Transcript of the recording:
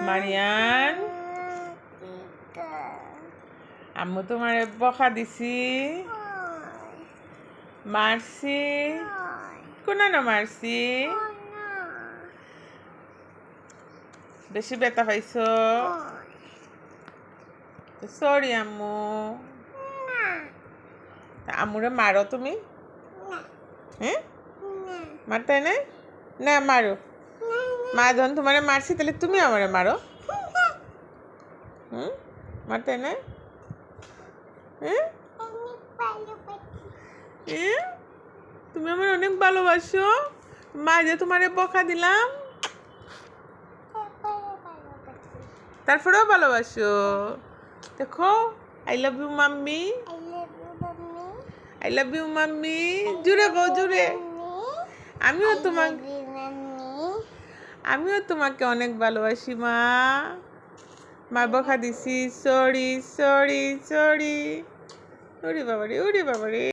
Marianne আম্মু তোমারে বকা দিছি। মারছি। কোন না মারছি? বেশি ব্যথা পাইছো? সরি আম্মু। আম্মুরে মারো তুমি? হ্যাঁ? মারতে না? না মারো। মা যখন তোমার মারছি তাহলে তুমি আমারে মারো। হুম? মারতে না হ্যাঁ? তুমি আমার অনেক ভালোবাসো। মা যে তোমারে বকা দিলাম। তারপরেও ভালোবাসো। দেখো I love you mummy I love you mummy জুড়ে গো জুড়ে। আমিও তোমাকে আমিও তোমাকে অনেক ভালোবাসি, মা। মা বখা দিছি, সরি সরি সরি। ওরে বাবারে ওরে বাবারে।